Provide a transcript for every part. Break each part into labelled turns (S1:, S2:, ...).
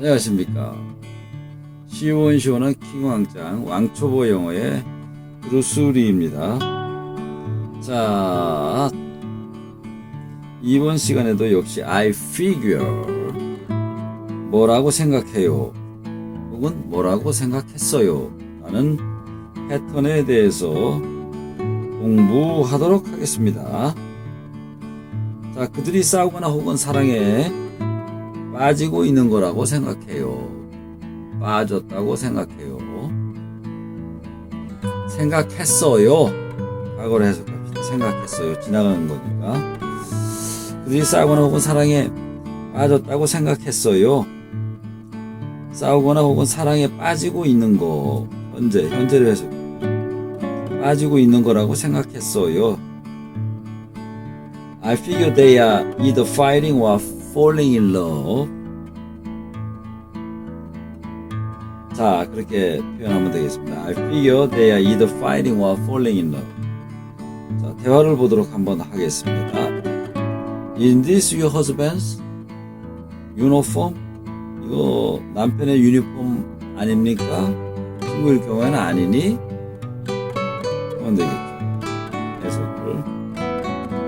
S1: 안녕하십니까. 시원시원한 킹왕짱 왕초보 영어의 브루스리입니다. 자, 이번 시간에도 역시 I figure 뭐라고 생각해요? 혹은 뭐라고 생각했어요? 라는 패턴에 대해서 공부하도록 하겠습니다. 자, 그들이 싸우거나 혹은 사랑에 빠지고 있는 거라고 생각해요. 빠졌다고 생각해요. 생각했어요. 과거로 해석합시다. 생각했어요. 지나가는 거니까. 그들이 싸우거나 혹은 사랑에 빠졌다고 생각했어요. 싸우거나 혹은 사랑에 빠지고 있는 거. 현재, 현재를 해석. 빠지고 있는 거라고 생각했어요. I figure they are either fighting or falling in love. 자, 그렇게 표현하면 되겠습니다. I figure they are either fighting or falling in love. 자, 대화를 보도록 한번 하겠습니다. Is this your husband's uniform? 이거 남편의 유니폼 아닙니까? 친구일 경우에는 아니니? 하면 되겠죠. 해석을.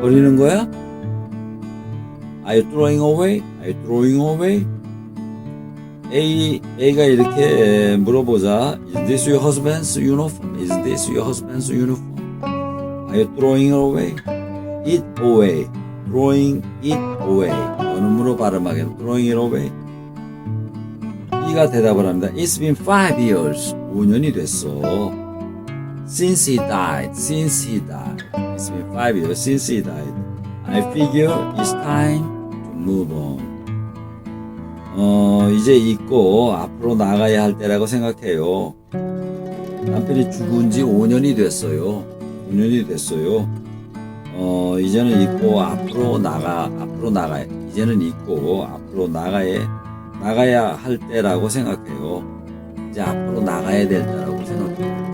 S1: 버리는 거야? Are you throwing away? Are you throwing away? A, A가 이렇게 물어보자. Is this your husband's uniform? Is this your husband's uniform? Are you throwing away? It away. Throwing it away. 어느으로 발음하게 throwing it away. B가 대답을 합니다. It's been five years. 5년이 됐어. Since he died. Since he died. It's been five years since he died. I figure it's time to move on. 어, 이제 잊고 앞으로 나가야 할 때라고 생각해요. 남편이 죽은 지 5년이 됐어요. 5년이 됐어요. 어, 이제는 잊고 앞으로 나가, 앞으로 나가, 이제는 잊고 앞으로 나가야, 나가야 할 때라고 생각해요. 이제 앞으로 나가야 될 때라고 생각해요.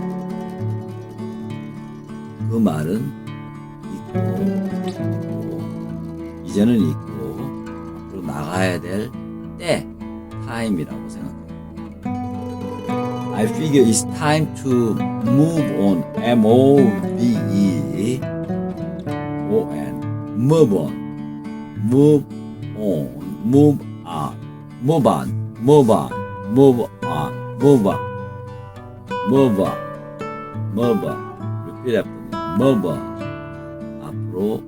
S1: 그 말은 잊고, 잊고, 이제는 앞으로 나가야 될 때, 타임이라고 생각해요. I figure it's time to move on. M-O-V-E O-N. Move on. Move on. Move on. Move on. Move on. Move on. Move on. Move on. Move on. Repeat after me. Move on. 앞으로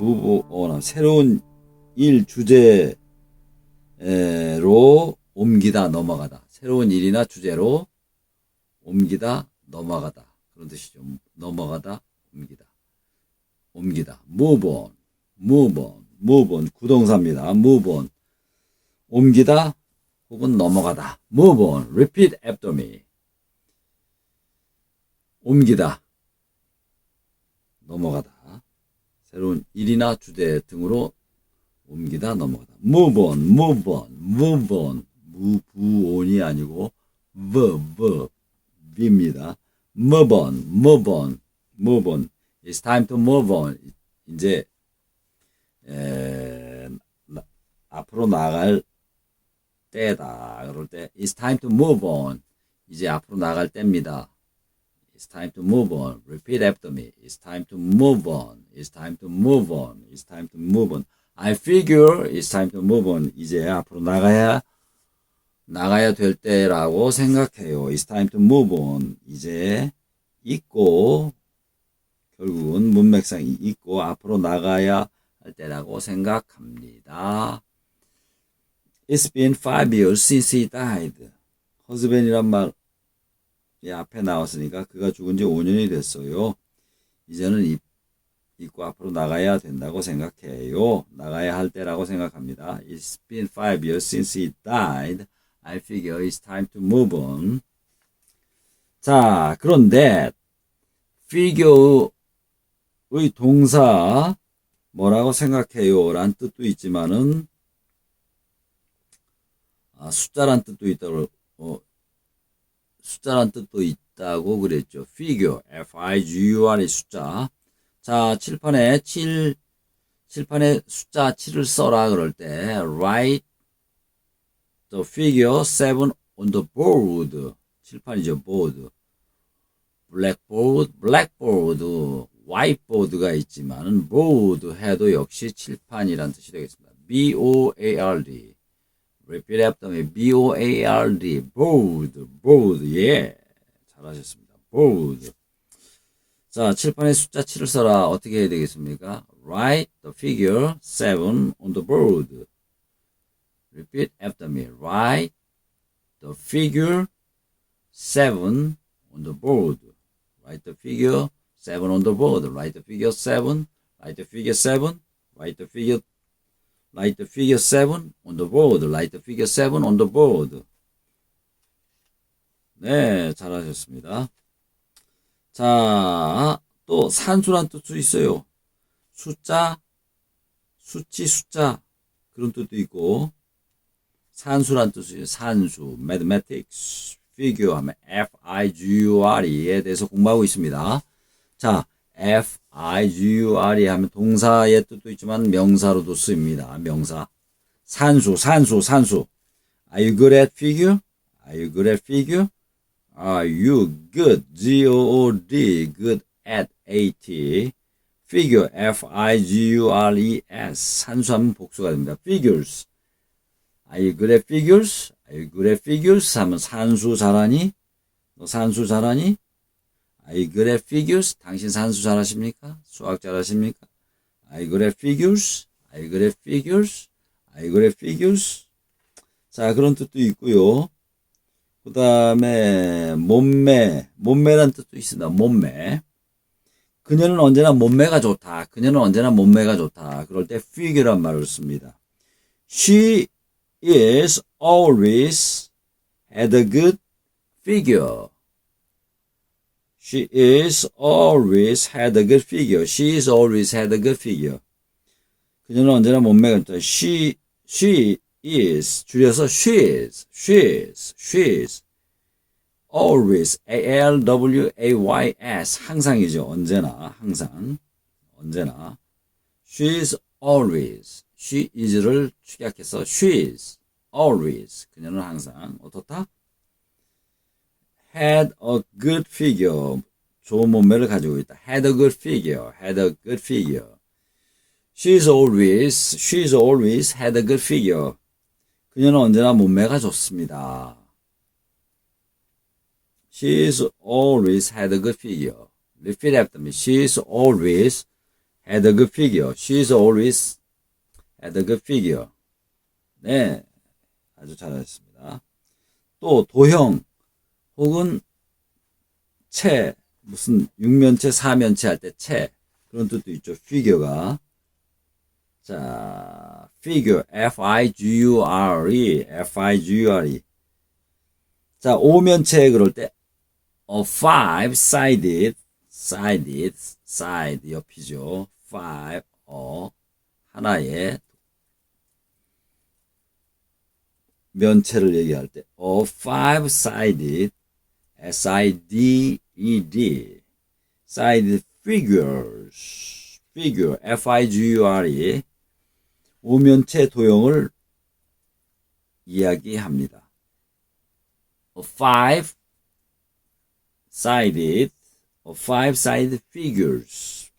S1: On. 새로운 일 주제 로 옮기다 넘어가다. 새로운 일이나 주제로 옮기다 넘어가다. 그런 뜻이죠. 넘어가다 옮기다. 옮기다. move on move 구동사입니다. move 옮기다 혹은 넘어가다. move on repeat after me. 옮기다. 넘어가다 새로운 일이나 주제 등으로 옮기다 넘어가다. move on, move on, move on. 무부온이 아니고 verb, verb입니다. move on, move on, move on. It's time to move on. 이제 에, 나, 앞으로 나갈 때다. 그럴 때 It's time to move on. 이제 앞으로 나갈 때입니다. It's time to move on. Repeat after me. It's time to move on. It's time to move on. It's time to move on. I figure it's time to move on. 이제 앞으로 나가야 나가야 될 때라고 생각해요. It's time to move on. 이제 잊고 결국은 문맥상 잊고 앞으로 나가야 할 때라고 생각합니다. It's been five years since he died. husband이란 말 이 앞에 나왔으니까 그가 죽은 지 5년이 됐어요. 이제는 잊 잊고 앞으로 나가야 된다고 생각해요. 나가야 할 때라고 생각합니다. It's been five years since he died. I figure it's time to move on. 자, 그런데 figure의 동사 뭐라고 생각해요? 란 뜻도 있지만은 아, 숫자란 뜻도 있다고 어, 숫자란 뜻도 있다고 그랬죠. figure, F-I-G-U-R의 숫자. 자, 칠판에 7, 칠판에 숫자 7을 써라 그럴 때 write the figure 7 on the board. 칠판이죠, board. blackboard, blackboard, whiteboard가 있지만 board 해도 역시 칠판이란 뜻이 되겠습니다. B-O-A-R-D. Repeat after me. B-O-A-R-D. board, board. 예. 잘하셨습니다. board. 자, 칠판에 숫자 7을 써라. 어떻게 해야 되겠습니까? Write the figure 7 on the board. Repeat after me. Write the figure 7 on the board. Write the figure 7 on the board. Write the figure 7. Write the figure 7. Write the figure Write the figure 7 on the board. Write the figure 7 on the board. 네, 잘하셨습니다. 자, 또 산수란 뜻도 있어요. 숫자, 수치, 숫자 그런 뜻도 있고 산수란 뜻이에요. 산수, mathematics, figure 하면 F-I-G-U-R에 대해서 공부하고 있습니다. 자, F-I-G-U-R이 하면 동사의 뜻도 있지만 명사로도 쓰입니다. 명사. 산수, 산수, 산수. Are you good at figure? Are you good at figure? Are you good? G-O-O-D. Good at AT. figure. F-I-G-U-R-E-S. 산수하면 복수가 됩니다. figures. Are you good at figures? Are you good at figures? 하면 산수 잘하니? 너 산수 잘하니? Good at figures? 당신 산수 잘하십니까? 수학 잘하십니까? Good at figures? Good at figures? Good at figures? 자, 그런 뜻도 있고요. 그 다음에 몸매, 몸매란 뜻도 있습니다. 몸매. 그녀는 언제나 몸매가 좋다. 그녀는 언제나 몸매가 좋다. 그럴 때 figure란 말을 씁니다. She is always had a good figure. She is always had a good figure. She is always had a good figure. 그녀는 언제나 몸매가 좋다. She, she is 줄여서 she is, she is, she is. always, A-L-W-A-Y-S 항상이죠. 언제나, 항상, 언제나. She is always, she is를 축약해서 she is always 그녀는 항상 어떻다? Had a good figure 좋은 몸매를 가지고 있다. had a good figure, had a good figure. She's always, she's always had a good figure. 그녀는 언제나 몸매가 좋습니다. She's always had a good figure. Repeat after me. She's always had a good figure. She's always had a good figure. 네. 아주 잘하셨습니다. 또 도형 혹은 채 무슨 육면체 사면체 할 때 채 그런 뜻도 있죠. figure가 자 figure f i g u r e f i g u r e 자 오면체 그럴 때 a five sided sided side 옆이죠. five 어 하나의 면체를 얘기할 때 a five-sided S-I-D-E-D sided figures figure F-I-G-U-R이 오면체 도형을 이야기합니다. a five-sided a five-sided figures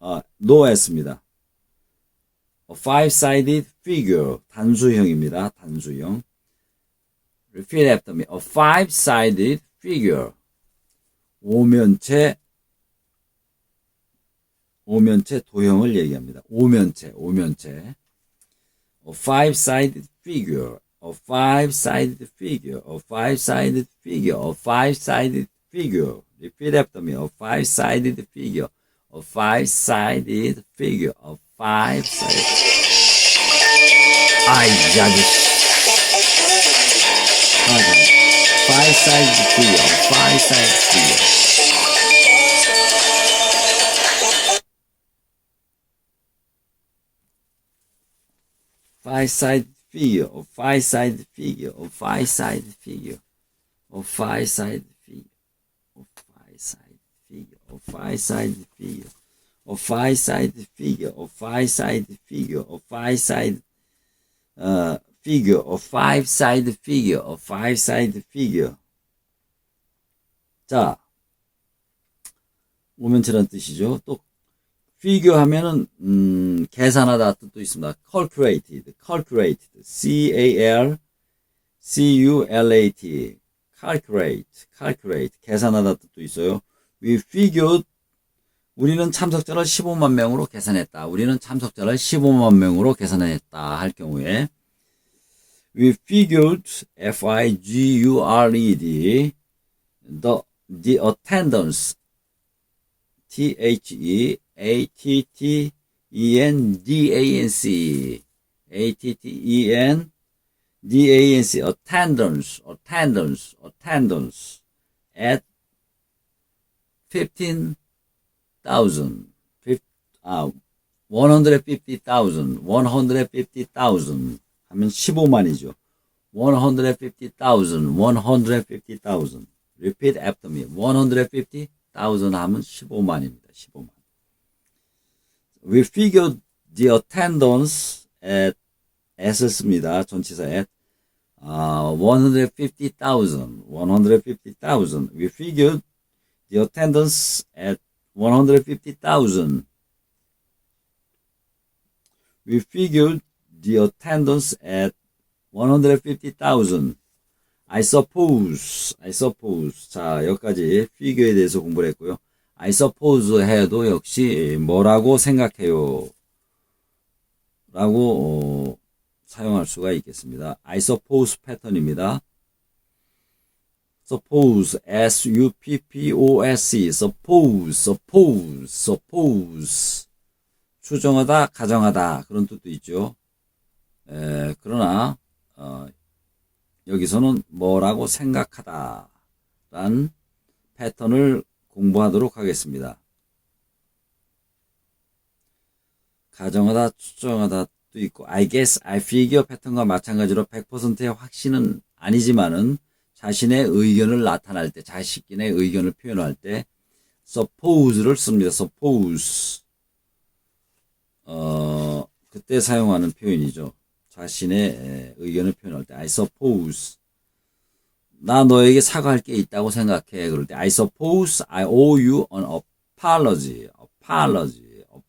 S1: 아, 노했습니다. A five-sided figure 단수형입니다. 단수형. Repeat after me. A five-sided figure. 오면체 오면체 도형을 얘기합니다. 오면체, 오면체. A five-sided figure. A five-sided figure. A five-sided figure. A five-sided figure. Repeat after me. A five-sided figure. A five-sided figure. A five-sided. 아이, 이아 저씨. 맞아. Five-sided figure. Five-sided figure. Five-sided figure. Or five-sided figure. Or five-sided figure. Or five-sided figure. Or five-sided figure. Or five-sided figure. a five-sided figure, a five-sided figure, a five-sided uh, figure, a five-sided figure, a five-sided figure. 자, 오면체란 뜻이죠. 또 figure 하면은 음, 계산하다 뜻도 있습니다. calculated, calculated, c a l c u l a t, calculate, calculate, 계산하다 뜻도 있어요. We figured 우리는 참석자를 15만 명으로 계산했다. 우리는 참석자를 15만 명으로 계산했다 할 경우에 we figured f i g u r e d the the attendance t h e a t t e n d a n c a t t e n d a n c attendance attendance attendance at 15,000 fif- uh, 아150,000 150,000 하면 15만이죠. 150,000 150,000 repeat after me 150,000 하면 15만입니다. 15만. We figured the attendance at at을 씁니다. 전치사 at 아, 150,000 150,000 We figured the attendance at 150,000. We figured the attendance at 150,000. I suppose, I suppose. 자, 여기까지 figure에 대해서 공부를 했고요. I suppose 해도 역시 뭐라고 생각해요. 라고, 어, 사용할 수가 있겠습니다. I suppose 패턴입니다. suppose, s-u-p-p-o-s-e, suppose, suppose, suppose. 추정하다, 가정하다, 그런 뜻도 있죠. 에, 그러나, 어, 여기서는 뭐라고 생각하다, 란 패턴을 공부하도록 하겠습니다. 가정하다, 추정하다도 있고, I guess, I figure 패턴과 마찬가지로 100%의 확신은 아니지만은, 자신의 의견을 나타날 때, 자신의 의견을 표현할 때, suppose를 씁니다. suppose. 어, 그때 사용하는 표현이죠. 자신의 에, 의견을 표현할 때, I suppose. 나 너에게 사과할 게 있다고 생각해. 그럴 때, I suppose I owe you an apology. apology.